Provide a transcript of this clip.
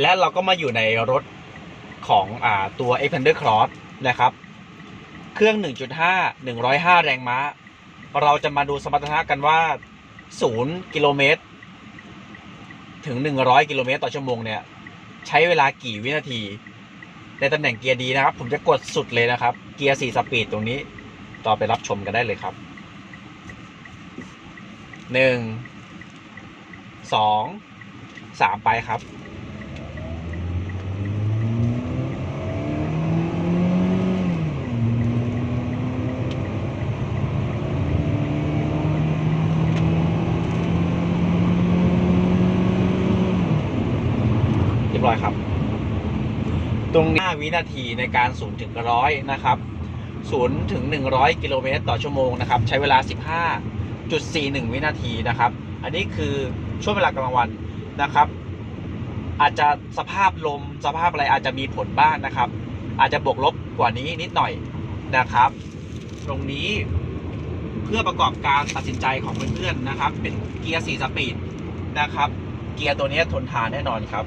และเราก็มาอยู่ในรถของอ่าตัว e x p a n d e r Cross นะครับ เครื่อง 1.5 105 แรงม้า เราจะมาดูสมรรถนะกันว่า 0 กิโลเมตร ถึง 100 กิโลเมตรต่อชั่วโมงเนี่ย ใช้เวลากี่วินาที ในตำแหน่งเกียร์ดีนะครับ ผมจะกดสุดเลยนะครับ เกียร์ 4 สปีดตรงนี้ ต่อไปรับชมกันได้เลยครับ 1 2 3 ไปครับ รียบร้อยครับ ตรงนี้5วินาทีในการ0ถึง100นะครับ0ถึง 100 กิโลเมตรต่อชั่วโมงนะครับ ใช้เวลา 15.41 วินาทีนะครับ อันนี้คือช่วงเวลากลางวันนะครับ อาจจะสภาพลมสภาพอะไรอาจจะมีผลบ้างนะครับ อาจจะบวกลบกว่านี้นิดหน่อยนะครับ ตรงนี้เพื่อประกอบการตัดสินใจของเพื่อนๆนะครับ เป็นเกียร์4สปีดนะครับ เกียร์ตัวนี้ทนทานแน่นอนครับ